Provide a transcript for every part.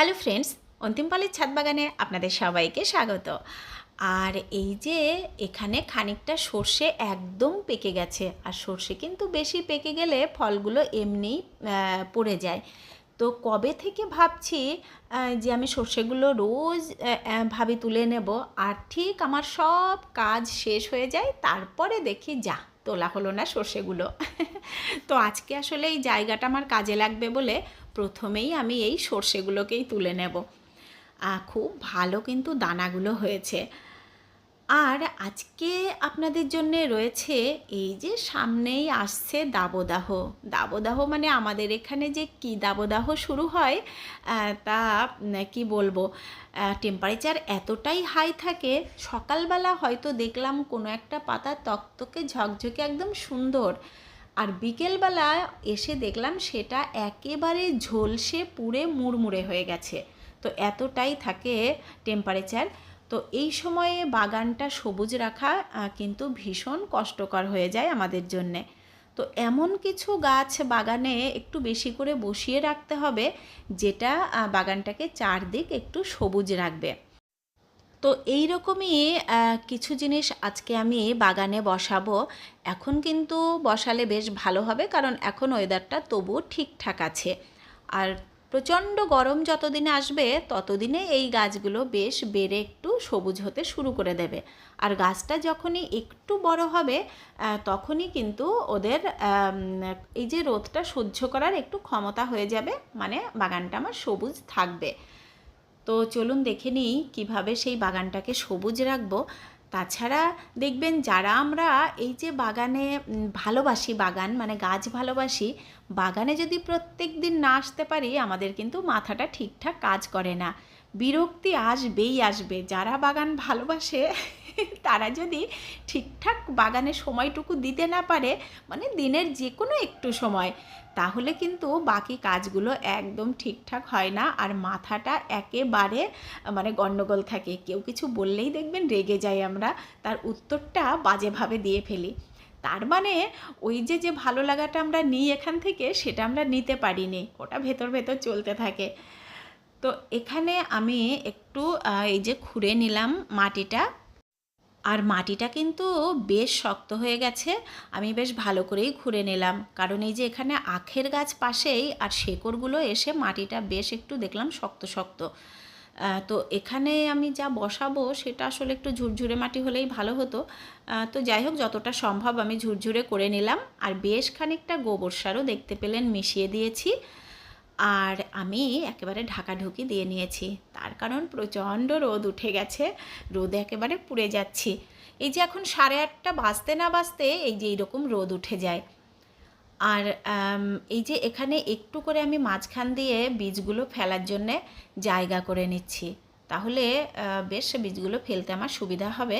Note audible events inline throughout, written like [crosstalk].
Hello friends অন্তিমপালের ছাদ বাগানে আপনাদের সবাইকে স্বাগত। আর এই যে এখানে খানিকটা সর্ষে একদম পেকে গেছে, আর সর্ষে কিন্তু বেশি পেকে গেলে ফলগুলো এমনিই পড়ে যায়। তো কবে থেকে ভাবছি যে আমি সর্ষেগুলো রোজ ভাবি তুলে নেব, আর ঠিক আমার সব কাজ শেষ হয়ে যায়, তারপরে দেখি যা, তোলা হলো না সর্ষেগুলো। [laughs] তো আজকে আসলে এই জায়গাটা আমার কাজে লাগবে বলে প্রথমেই আমি এই সর্ষেগুলোকেই তুলে নেব। খুব ভালো কিন্তু দানাগুলো হয়েছে। আর আজকে আপনাদের জন্য রয়েছে এই যে সামনেই আসছে দাবদাহ। দাবদাহ মানে আমাদের এখানে যে কি দাবদাহ শুরু হয় তা কি বলব? টেম্পারেচার এতটাই হাই থাকে, সকালবেলা হয়তো দেখলাম কোনো একটা পাতা তকতকে ঝকঝকে একদম সুন্দর। আর বিকেলবেলা এসে দেখলাম সেটা একেবারে ঝলসে পুড়ে মুড়মুড়ে হয়ে গেছে। তো এতটাই থাকে টেম্পারেচার তো এই সময়ে বাগানটা সবুজ রাখা কিন্তু ভীষণ কষ্টকর হয়ে যায় আমাদের জন্যে। তো এমন কিছু গাছ বাগানে একটু বেশি করে বসিয়ে রাখতে হবে, যেটা বাগানটাকে চারদিক একটু সবুজ রাখবে। তো এই রকমই কিছু জিনিস আজকে আমি বাগানে বসাবো। এখন কিন্তু বসালে বেশ ভালো হবে, কারণ এখন ওয়েদারটা তবুও ঠিকঠাক আছে। আর প্রচণ্ড গরম যতদিনে আসবে, ততদিনে এই গাছগুলো বেশ বেড়ে একটু সবুজ হতে শুরু করে দেবে। আর গাছটা যখনই একটু বড় হবে তখনই কিন্তু ওদের এই যে রোদটা সহ্য করার একটু ক্ষমতা হয়ে যাবে মানে বাগানটা আমার সবুজ থাকবে। তো চলুন দেখে নিই কীভাবে সেই বাগানটাকে সবুজ রাখব। তাছাড়া দেখবেন যারা আমরা এই যে বাগানে ভালোবাসি বাগান মানে গাছ ভালোবাসি, বাগানে যদি প্রত্যেক দিন না আসতে পারি, আমাদের কিন্তু মাথাটা ঠিকঠাক কাজ করে না। বিরক্তি আসবেই আসবে। যারা বাগান ভালোবাসে তারা যদি ঠিকঠাক বাগানে সময়টুকু দিতে না পারে মানে দিনের যে কোনো একটু সময়, তাহলে কিন্তু বাকি কাজগুলো একদম ঠিকঠাক হয় না। আর মাথাটা একেবারে মানে গণ্ডগোল থাকে। কেউ কিছু বললেই দেখবেন রেগে যাই আমরা, তার উত্তরটা বাজেভাবে দিয়ে ফেলি। তার মানে ওই যে যে ভালো লাগাটা আমরা নিই এখান থেকে, সেটা আমরা নিতে পারিনি। ওটা ভেতর ভেতর চলতে থাকে। তো এখানে আমি একটু এই যে খুঁড়ে নিলাম মাটিটা। আর মাটিটা কিন্তু বেশ শক্ত হয়ে গেছে। আমি বেশ ভালো করেই খুঁড়ে নিলাম। কারণ এই যে এখানে আখের গাছ পাশেই আর শেকড়গুলো এসে মাটিটা বেশ একটু দেখলাম শক্ত শক্ত। তো এখানে আমি যা বসাবো সেটা আসলে একটু ঝুরঝুরে মাটি হলেই ভালো হতো। তো যাই হোক, যতটা সম্ভব আমি ঝুরঝুরে করে নিলাম। আর বেশ খানিকটা গোবর সারও দেখতে পেলেন, মিশিয়ে দিয়েছি। আর আমি একেবারে ঢাকাঢুকি দিয়ে নিয়েছি। তার কারণ প্রচণ্ড রোদ উঠে গেছে। রোদে একেবারে পুড়ে যাচ্ছি। এই যে এখন সাড়ে আটটা বাজতে না বাজতে এই যে এইরকম রোদ উঠে যায়। আর এই যে এখানে একটু করে আমি মাঝখান দিয়ে বীজগুলো ফেলার জন্যে জায়গা করে নিচ্ছি। তাহলে বেশ বীজগুলো ফেলতে আমার সুবিধা হবে।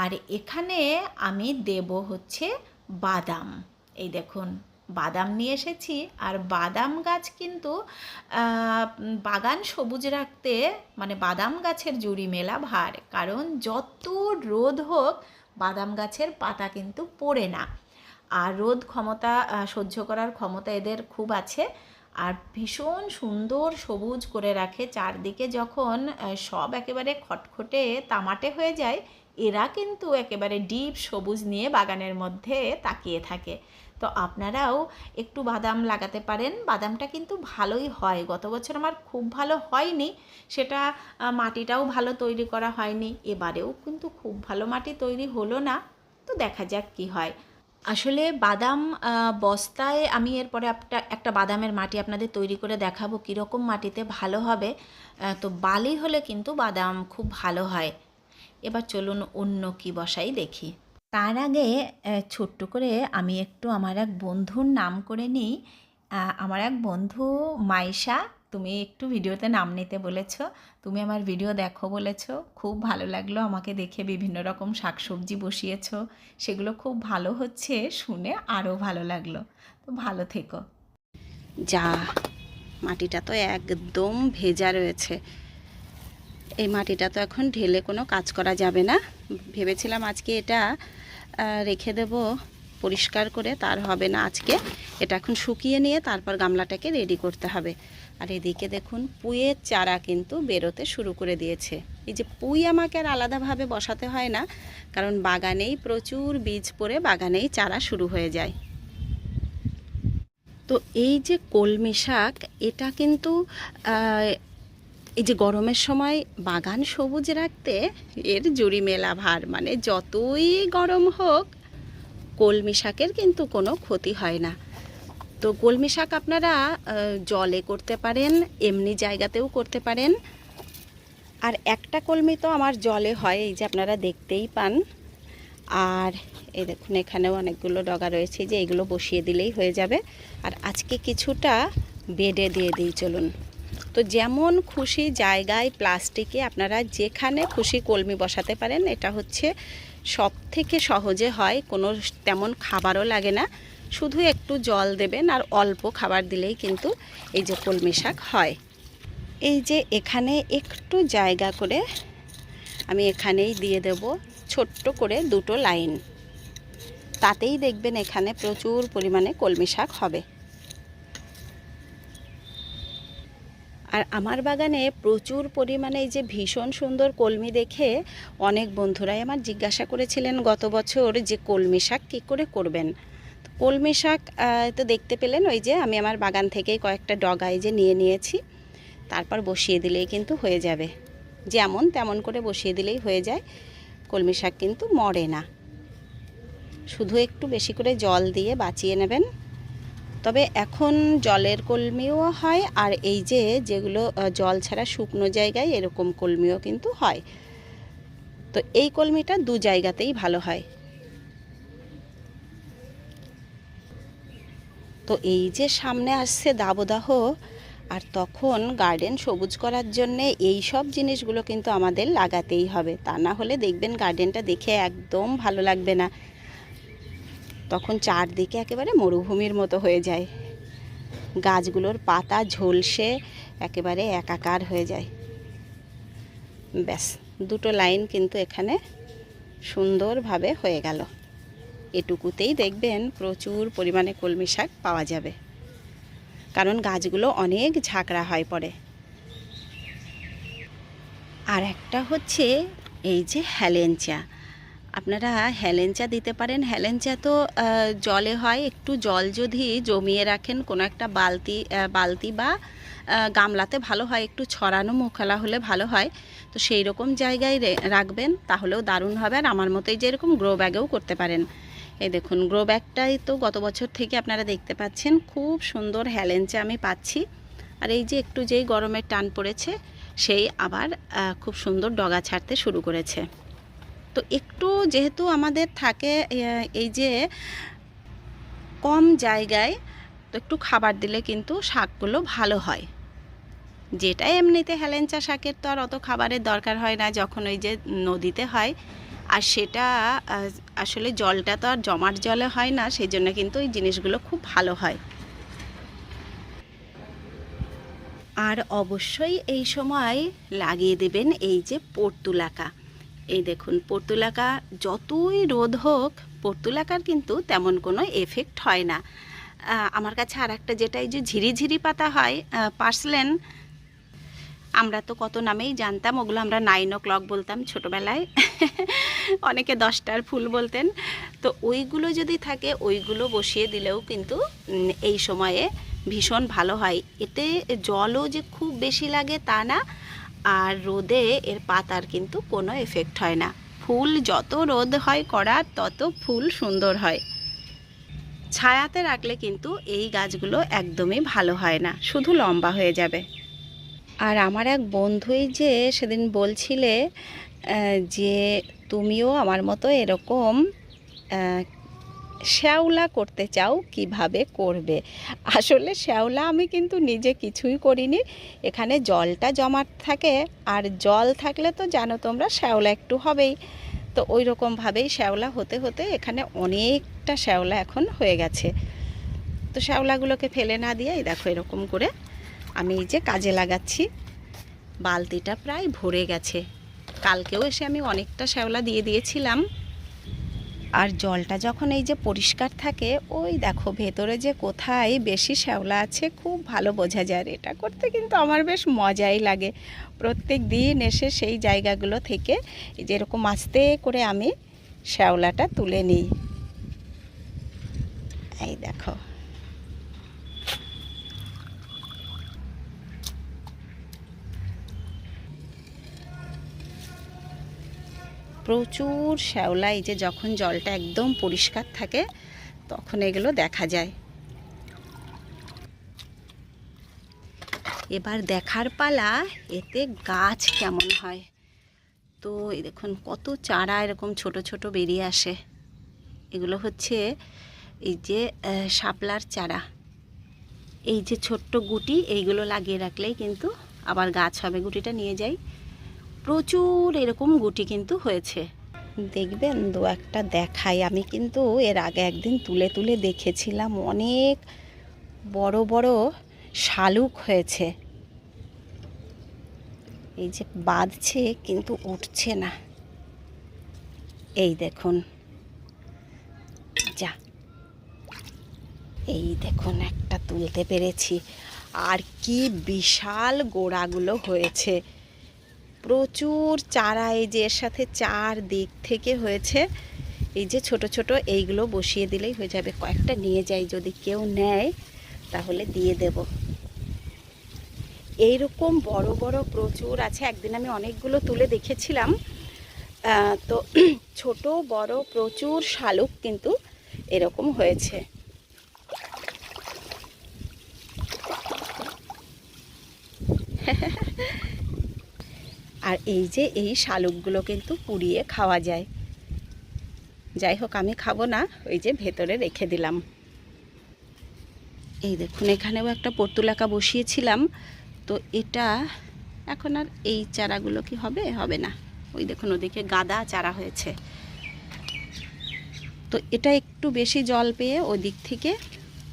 আর এখানে আমি দেব হচ্ছে বাদাম। এই দেখুন বাদাম নিয়ে এসেছি আর বাদাম গাছ কিন্তু বাগান সবুজ রাখতে মানে বাদাম গাছের জুড়ি মেলা ভার। কারণ যত রোদ হোক, বাদাম গাছের পাতা কিন্তু পড়ে না। আর রোদ ক্ষমতা সহ্য করার ক্ষমতা এদের খুব আছে। আর ভীষণ সুন্দর সবুজ করে রাখে। চারদিকে যখন সব একেবারে খটখটে, তামাটে হয়ে যায়, এরা কিন্তু একেবারে ডিপ সবুজ নিয়ে বাগানের মধ্যে তাকিয়ে থাকে। তো আপনারাও একটু বাদাম লাগাতে পারেন। বাদামটা কিন্তু ভালোই হয়। গত বছর আমার খুব ভালো হয়নি। সেটা মাটিটাও ভালো তৈরি করা হয়নি। এবারেও কিন্তু খুব ভালো মাটি তৈরি হলো না। তো দেখা যাক কি হয়। আসলে বাদাম বস্তায় আমি এরপরে একটা একটা বাদামের মাটি আপনাদের তৈরি করে দেখাবো কীরকম মাটিতে ভালো হবে। তো বালি হলে কিন্তু বাদাম খুব ভালো হয়। এবার চলুন অন্য কি বসাই দেখি। তার আগে ছোট্ট করে আমি একটু আমার এক বন্ধুর নাম করে নিই। আমার এক বন্ধু মাইশা, তুমি একটু ভিডিওতে নাম নিতে বলেছ। তুমি আমার ভিডিও দেখো বলেছ। খুব ভালো লাগল আমাকে দেখে বিভিন্ন রকম শাকসবজি বসিয়েছ। সেগুলো খুব ভালো হচ্ছে, শুনে আরও ভালো লাগল। তো ভালো থেকো। যা, মাটিটা তো একদম ভেজা রয়েছে। এই মাটিটা তো এখন ঢেলে কোনো কাজ করা যাবে না। ভেবেছিলাম আজকে এটা রেখে দেব, পরিষ্কার করে, তার হবে না আজকে। এটা এখন শুকিয়ে নিয়ে তারপর গামলাটাকে রেডি করতে হবে। আর এদিকে দেখুন, পুঁইয়ের চারা কিন্তু বেরোতে শুরু করে দিয়েছে। এই যে পুঁই আমাকে আর আলাদাভাবে বসাতে হয় না, কারণ বাগানেই প্রচুর বীজ পড়ে, বাগানেই চারা শুরু হয়ে যায়। তো এই যে কলমি শাক, এটা কিন্তু এই যে গরমের সময় বাগান সবুজ রাখতে এর জুড়ি মেলা ভার মানে যতই গরম হোক, কলমি শাকের কিন্তু কোনো ক্ষতি হয় না। তো কলমি শাক আপনারা জলে করতে পারেন, এমনি জায়গাতেও করতে পারেন। আর একটা কলমি তো আমার জলে হয়, এই যে আপনারা দেখতেই পান। আর এই দেখুন, এখানেও অনেকগুলো ডগা রয়েছে, যে এগুলো বসিয়ে দিলেই হয়ে যাবে। আর আজকে কিছুটা বেডে দিয়ে দিই, চলুন। তো যেমন খুশি জায়গায় প্লাস্টিকে আপনারা যেখানে খুশি কলমি বসাতে পারেন, এটা হচ্ছে সব থেকে সহজে হয়, কোনো তেমন খাবারও লাগে না। শুধু একটু জল দেবেন আর অল্প খাবার দিলেই কিন্তু এই যে কলমি শাক হয়। এই যে এখানে একটু জায়গা করে আমি এখানেই দিয়ে দেব ছোট্ট করে দুটো লাইন। তাতেই দেখবেন এখানে প্রচুর পরিমাণে কলমি শাক হবে। আর আমার বাগানে প্রচুর পরিমাণে এই যে ভীষণ সুন্দর কলমি দেখে অনেক বন্ধুরাই আমার জিজ্ঞাসা করেছিলেন গত বছর যে কলমি শাক কী করে করবেন। কলমি শাক তো দেখতে পেলেন ওই যে আমি আমার বাগান থেকেই কয়েকটা ডগায় যে নিয়ে নিয়েছি। তারপর বসিয়ে দিলেই কিন্তু হয়ে যাবে। যেমন তেমন করে বসিয়ে দিলেই হয়ে যায়। কলমি শাক কিন্তু মরে না। শুধু একটু বেশি করে জল দিয়ে বাঁচিয়ে নেবেন। তবে এখন জলের কলমিও হয় আর এই যে যেগুলো জল ছাড়া শুকনো জায়গায় এরকম কলমিও কিন্তু হয়। তো এই কলমিটা দু জায়গাতেই ভালো হয়। তো এই যে সামনে আসছে দাবদাহ, আর তখন গার্ডেন সবুজ করার জন্য এই সব জিনিসগুলো কিন্তু আমাদের লাগাতেই হবে। তা না হলে দেখবেন গার্ডেনটা দেখে একদম ভালো লাগবে না। তখন চারদিকে একেবারে মরুভূমির মতো হয়ে যায়। গাছগুলোর পাতা ঝলসে একেবারে একাকার হয়ে যায়। ব্যাস, দুটো লাইন কিন্তু এখানে সুন্দরভাবে হয়ে গেল। এটুকুতেই দেখবেন প্রচুর পরিমাণে কলমি শাক পাওয়া যাবে। কারণ গাছগুলো অনেক ঝাঁকড়া হয় পড়ে। আর একটা হচ্ছে এই যে হ্যালেঞ্চা আপনারা হ্যালেঞ্চা দিতে পারেন। হ্যালেঞ্চা তো জলে হয়। একটু জল যদি জমিয়ে রাখেন, কোনো একটা বালতি বালতি বা গামলাতে ভালো হয়। একটু ছড়ানো মুখালা হলে ভালো হয়। তো সেই রকম জায়গায় রাখবেন, তাহলেও দারুণ হবে। আর আমার মতোই যেরকম গ্রো ব্যাগেও করতে পারেন। এই দেখুন, গ্রো ব্যাগটাই তো গত বছর থেকে আপনারা দেখতে পাচ্ছেন। খুব সুন্দর হ্যালেঞ্চা আমি পাচ্ছি। আর এই যে একটু যেই গরমের টান পড়েছে, সেই আবার খুব সুন্দর ডগা ছাড়তে শুরু করেছে। তো একটু যেহেতু আমাদের থাকে এই যে কম জায়গায়, তো একটু খাবার দিলে কিন্তু শাকগুলো ভালো হয়। যেটা এমনিতে হেলেঞ্চা শাকের তো আর অত খাবারের দরকার হয় না, যখন ওই যে নদীতে হয়। আর সেটা আসলে জলটা তো আর জমাট জলে হয় না সেই জন্য কিন্তু এই জিনিসগুলো খুব ভালো হয়। আর অবশ্যই এই সময় লাগিয়ে দেবেন এই যে পর্তুলাকা। এই দেখুন, পর্তুলাকা যতই রোদ হোক, পর্তুলাকার কিন্তু তেমন কোনো এফেক্ট হয় না। আমার কাছে আর একটা যেটা, এই যে ঝিরিঝিরি পাতা হয় পার্সলেন আমরা তো কত নামেই জানতাম, ওগুলো আমরা নাইন ও ক্লক বলতাম ছোটোবেলায়। [laughs] অনেকে দশটার ফুল বলতেন। তো ওইগুলো যদি থাকে, ওইগুলো বসিয়ে দিলেও কিন্তু এই সময়ে ভীষণ ভালো হয়। এতে জলও যে খুব বেশি লাগে তা না আর রোদে এর পাতার কিন্তু কোনো এফেক্ট হয় না। ফুল যত রোদ হয় করা তত ফুল সুন্দর হয়। ছায়াতে রাখলে কিন্তু এই গাছগুলো একদমই ভালো হয় না, শুধু লম্বা হয়ে যাবে। আর আমার এক বন্ধুই যে সেদিন বলছিলে যে তুমিও আমার মতো এরকম শ্যাওলা করতে চাও, কীভাবে করবে? আসলে শ্যাওলা আমি কিন্তু নিজে কিছুই করিনি। এখানে জলটা জমাট থাকে, আর জল থাকলে তো জানো তোমরা শ্যাওলা একটু হবেই। তো ওই রকমভাবেই শ্যাওলা হতে হতে এখানে অনেকটা শ্যাওলা এখন হয়ে গেছে। তো শ্যাওলাগুলোকে ফেলে না দিয়ে দেখো এরকম করে আমি এই যে কাজে লাগাচ্ছি। বালতিটা প্রায় ভরে গেছে। কালকেও এসে আমি অনেকটা শ্যাওলা দিয়ে দিয়েছিলাম। আর জলটা যখন এই যে পরিষ্কার থাকে, ওই দেখো ভেতরে যে কোথায় বেশি শ্যাওলা আছে, খুব ভালো বোঝা যায় এটা করতে কিন্তু আমার বেশ মজাই লাগে। প্রত্যেক দিন এসে সেই জায়গাগুলো থেকে যেরকম আস্তে করে আমি শ্যাওলাটা তুলে নিই। এই দেখো। প্রচুর শ্যাওলা, এই যে যখন জলটা একদম পরিষ্কার থাকে, তখন এগুলো দেখা যায়। এবার দেখার পালা, এতে গাছ কেমন হয়। তো দেখুন, কত চারা এরকম ছোট ছোট বেরিয়ে আসে। এগুলো হচ্ছে এই যে শাপলার চারা। এই যে ছোট্ট গুটি, এইগুলো লাগিয়ে রাখলেই কিন্তু আবার গাছ হবে, গুটিটা নিয়ে যাই। প্রচুর এরকম গুটি কিন্তু হয়েছে। দেখবেন, দু একটা দেখাই। আমি কিন্তু এর আগে একদিন তুলে তুলে দেখেছিলাম, অনেক বড় বড় শালুক হয়েছে। এই যে বাঁধছে, কিন্তু উঠছে না। এই দেখুন। যা। এই দেখুন, একটা তুলতে পেরেছি। আর কি বিশাল গোড়াগুলো হয়েছে। প্রচুর চারা এই যে এর সাথে চার দিক থেকে হয়েছে। এই যে ছোট ছোট এইগুলো বসিয়ে দিলেই হয়ে যাবে। কয়েকটা নিয়ে যাই যদি কেউ নেয়, তাহলে দিয়ে দেব। এইরকম বড় বড় প্রচুর আছে। একদিন আমি অনেকগুলো তুলে দেখেছিলাম। তো [clears throat] ছোট, বড়, প্রচুর শালুক কিন্তু এরকম হয়েছে। [laughs] আর এই যে এই শালুকগুলো কিন্তু পুড়িয়ে খাওয়া যায়। যাই হোক, আমি খাব না, ওই যে ভেতরে রেখে দিলাম। এই দেখুন, এখানেও একটা পর্তুলাকা বসিয়েছিলাম। তো এটা এখন আর এই চারাগুলো কি হবে? হবে না। ওই দেখুন, ওদিকে গাদা চারা হয়েছে। তো এটা একটু বেশি জল পেয়ে ওই দিক থেকে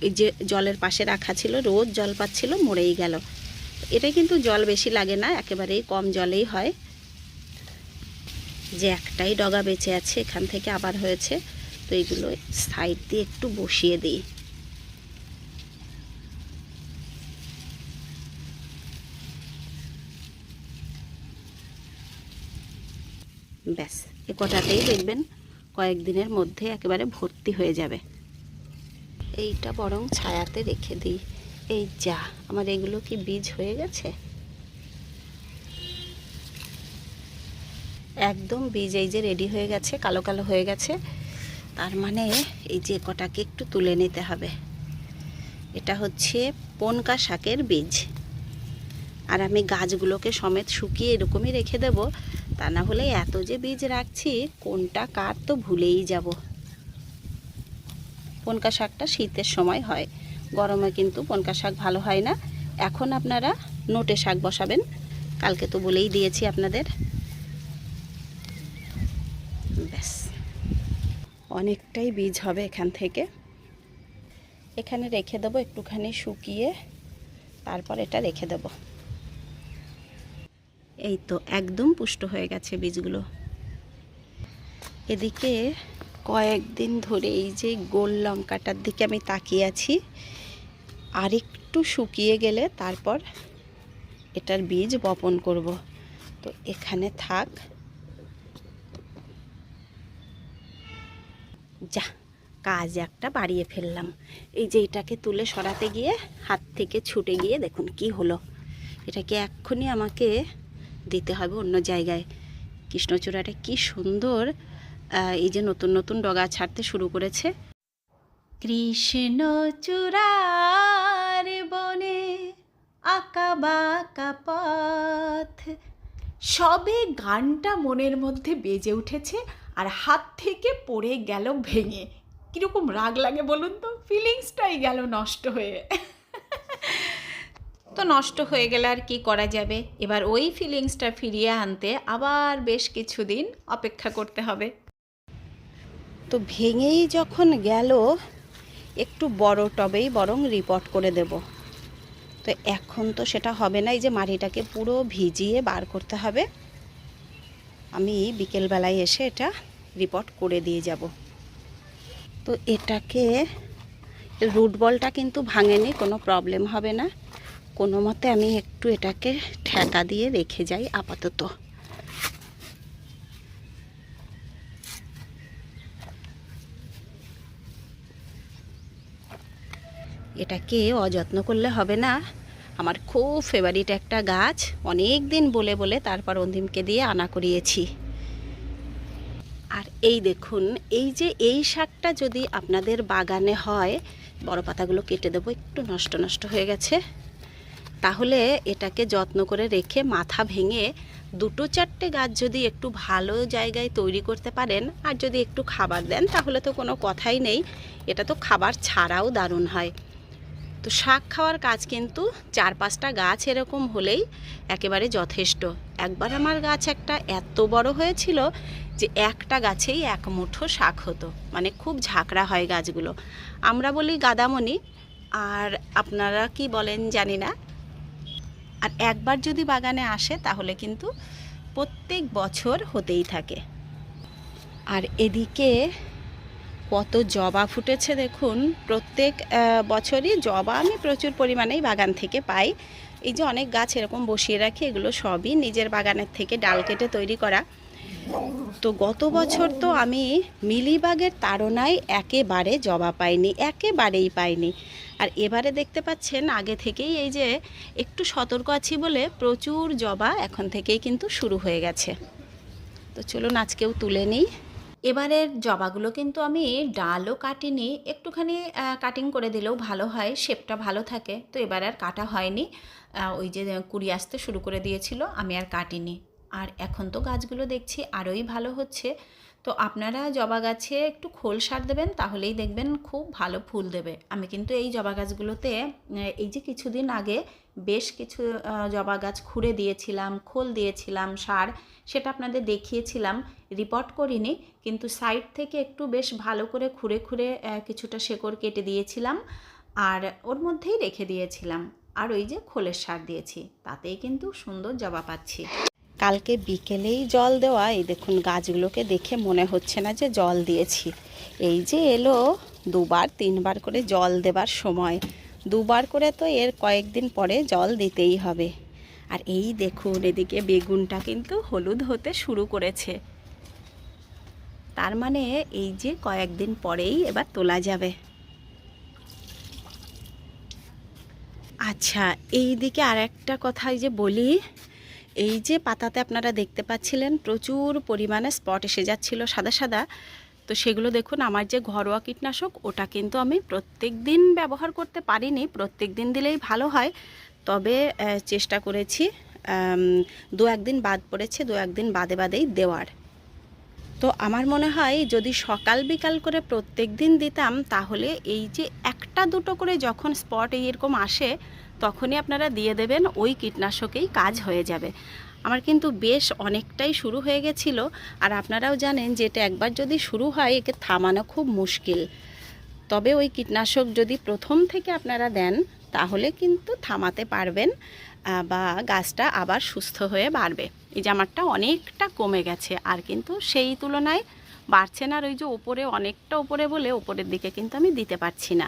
এই যে জলের পাশে রাখা ছিল, রোজ জল পাচ্ছিল, মরেই গেল। এটা কিন্তু জল বেশি লাগে না, একেবারেই কম জলেই হয়। যে একটাই ডগা বেঁচে আছে, এখান থেকে আবার হয়েছে। তো এগুলো সাইড দিয়ে একটু বসিয়ে দিই। ব্যাস, এ কটাতেই দেখবেন কয়েকদিনের মধ্যে একেবারে ভর্তি হয়ে যাবে। এইটা বরং ছায়াতে রেখে দিই। এই যা, আমার এগুলো কি বীজ হয়ে গেছে? একদম বীজ, এই যে রেডি হয়ে গেছে, কালো কালো হয়ে গেছে। তার মানে এই যে কটাকে একটু তুলে নিতে হবে। এটা হচ্ছে পনকা শাকের বীজ। আর আমি গাছগুলোকে সমেত শুকিয়ে এরকমই রেখে দেব, তা না হলে এত যে বীজ রাখছি, কোনটা কার তো ভুলেই যাব। পনকা শাকটা শীতের সময় হয়। গরমে কিন্তু পনকা শাক ভালো হয় না। এখন আপনারা নোটে শাক বসাবেন। কালকে তো বলেই দিয়েছি আপনাদের। ব্যাস। অনেকটাই বীজ হবে এখান থেকে। এখানে রেখে দেবো, একটুখানি শুকিয়ে তারপর এটা রেখে দেবো। এই তো একদম পুষ্ট হয়ে গেছে বীজগুলো। এদিকে কয়েকদিন ধরে এই যে গোল লঙ্কাটার দিকে আমি তাকিয়ে আছি। আর একটু শুকিয়ে গেলে তারপর এটার বীজ বপন করব। তো এখানে থাক। যা, কাজ একটা বাড়িয়ে ফেললাম। এই যে এটাকে তুলে সরাতে গিয়ে হাত থেকে ছুটে গিয়ে দেখুন কি হলো। এটাকে এক্ষুনি আমাকে দিতে হবে অন্য জায়গায়। কৃষ্ণচূড়াটা কি সুন্দর। এই যে নতুন নতুন ডগা ছাড়তে শুরু করেছে। কৃষ্ণ চূড়ার বনে আঁকা বাঁকা পথ। সবে গানটা মনের মধ্যে বেজে উঠেছে আর হাত থেকে পড়ে গেল ভেঙে। কীরকম রাগ লাগে বলুন তো? ফিলিংসটাই গেল নষ্ট হয়ে। তো নষ্ট হয়ে গেলে আর কি করা যাবে? এবার ওই ফিলিংসটা ফিরিয়ে আনতে আবার বেশ কিছুদিন অপেক্ষা করতে হবে। তো ভেঙেই যখন গেল একটু বড় টবেই বরং রিপোর্ট করে দেব। তো এখন তো সেটা হবে না, এই যে মাটিটাকে পুরো ভিজিয়ে বার করতে হবে। আমি বিকেলবেলায় এসে এটা রিপোর্ট করে দিয়ে যাব। তো এটাকে রুট বলটা কিন্তু ভাঙেনি, কোনো প্রবলেম হবে না। কোনো মতে আমি একটু এটাকে ঠেকা দিয়ে রেখে যাই আপাতত। এটাকে অযত্ন করলে হবে না। আমার খুব ফেভারিট একটা গাছ। অনেক দিন বলে বলে তারপর অন্তিমকে দিয়ে আনা করিয়েছি। আর এই দেখুন, এই যে এই শাকটা যদি আপনাদের বাগানে হয়, বড় পাতাগুলো কেটে দেবো, একটু নষ্ট নষ্ট হয়ে গেছে। তাহলে এটাকে যত্ন করে রেখে মাথা ভেঙে দুটো চারটে গাছ যদি একটু ভালো জায়গায় তৈরি করতে পারেন, আর যদি একটু খাবার দেন, তাহলে তো কোনো কথাই নেই। এটা তো খাবার ছাড়াও দারুণ হয়। তো শাক খাওয়ার কাজ কিন্তু চার পাঁচটা গাছ এরকম হলেই একেবারে যথেষ্ট। একবার আমার গাছ একটা এত বড় হয়েছিল যে একটা গাছেই এক মুঠো শাক হতো। মানে খুব ঝাঁকড়া হয় গাছগুলো। আমরা বলি গাদামণি, আর আপনারা কি বলেন জানি না। আর একবার যদি বাগানে আসে তাহলে কিন্তু প্রত্যেক বছর হতেই থাকে। আর এদিকে কত জবা ফুটেছে দেখুন। প্রত্যেক বছরই জবা আমি প্রচুর পরিমাণেই বাগান থেকে পাই। এই যে অনেক গাছ এরকম বসিয়ে রাখি, এগুলো সবই নিজের বাগানের থেকে ডাল কেটে তৈরি করা। তো গত বছর তো আমি মিলিবাগের তাড়নায় একেবারে জবা পাইনি, একেবারেই পাইনি। আর এবারে দেখতে পাচ্ছেন, আগে থেকেই এই যে একটু সতর্ক আছি বলে প্রচুর জবা এখন থেকেই কিন্তু শুরু হয়ে গেছে। তো চলুন আজকেও তুলে নিই। এবারের জবাগুলো কিন্তু আমি ডালও কাটিনি, একটুখানি কাটিং করে দিলেও ভালো হয় শেপটা ভালো থাকে। তো এবার আর কাটা হয়নি। ওই যে কুড়ি আসতে শুরু করে দিয়েছিল, আমি আর কাটিনি। আর এখন তো গাছগুলো দেখছি আরোই ভালো হচ্ছে। তো আপনারা জবা গাছে একটু খোল সার দেবেন, তাহলেই দেখবেন খুব ভালো ফুল দেবে। আমি কিন্তু এই জবা গাছগুলোতে এই যে কিছুদিন আগে বেশ কিছু জবা গাছ খুঁড়ে দিয়েছিলাম, খোল দিয়েছিলাম সার, সেটা আপনাদের দেখিয়েছিলাম রিপোর্ট করিনি, কিন্তু সাইড থেকে একটু বেশ ভালো করে খুঁড়ে খুঁড়ে কিছুটা শেকড় কেটে দিয়েছিলাম আর ওর মধ্যেই রেখে দিয়েছিলাম। আর ওই যে খোলের সার দিয়েছি, তাতেই কিন্তু সুন্দর জবা পাচ্ছি। কালকে বিকেলেই জল দেওয়া, এই দেখুন গাছগুলোকে দেখে মনে হচ্ছে না যে জল দিয়েছি। এই যে এলো দুবার, তিনবার করে জল দেবার সময়। দুবার করে তো এর কয়েকদিন পরে জল দিতেই হবে। আর এই দেখুন, এদিকে বেগুনটা কিন্তু হলুদ হতে শুরু করেছে। তার মানে এই যে কয়েকদিন পরেই এবার তোলা যাবে। আচ্ছা এই দিকে আর একটা কথা এই যে বলি এই যে পাতাতে আপনারা দেখতে পাচ্ছিলেন, প্রচুর পরিমাণে স্পট এসে যাচ্ছিল সাদা সাদা। তো সেগুলো দেখুন, আমার যে ঘরোয়া কীটনাশক, ওটা কিন্তু আমি প্রত্যেক দিন ব্যবহার করতে পারিনি, প্রত্যেক দিন দিলেই ভালো হয়। তবে চেষ্টা করেছি দু একদিন বাদ পড়েছে, দু একদিন বাদে বাদেই দেওয়ার। তো আমার মনে হয়, যদি সকাল বিকাল করে প্রত্যেক দিন দিতাম, তাহলে এই যে একটা দুটো করে যখন স্পট এরকম আসে তখনই আপনারা দিয়ে দেবেন, ওই কীটনাশকেই কাজ হয়ে যাবে। আমার কিন্তু বেশ অনেকটাই শুরু হয়ে গেছিল, আর আপনারাও জানেন যে এটা একবার যদি শুরু হয়, একে থামানো খুব মুশকিল। তবে ওই কীটনাশক যদি প্রথম থেকে আপনারা দেন, তাহলে কিন্তু থামাতে পারবেন বা গাছটা আবার সুস্থ হয়ে বাড়বে। এই যে আমারটা অনেকটা কমে গেছে, আর কিন্তু সেই তুলনায় বাড়ছে না, আর ওই যে ওপরে অনেকটা ওপরে বলে ওপরের দিকে কিন্তু আমি দিতে পারছি না।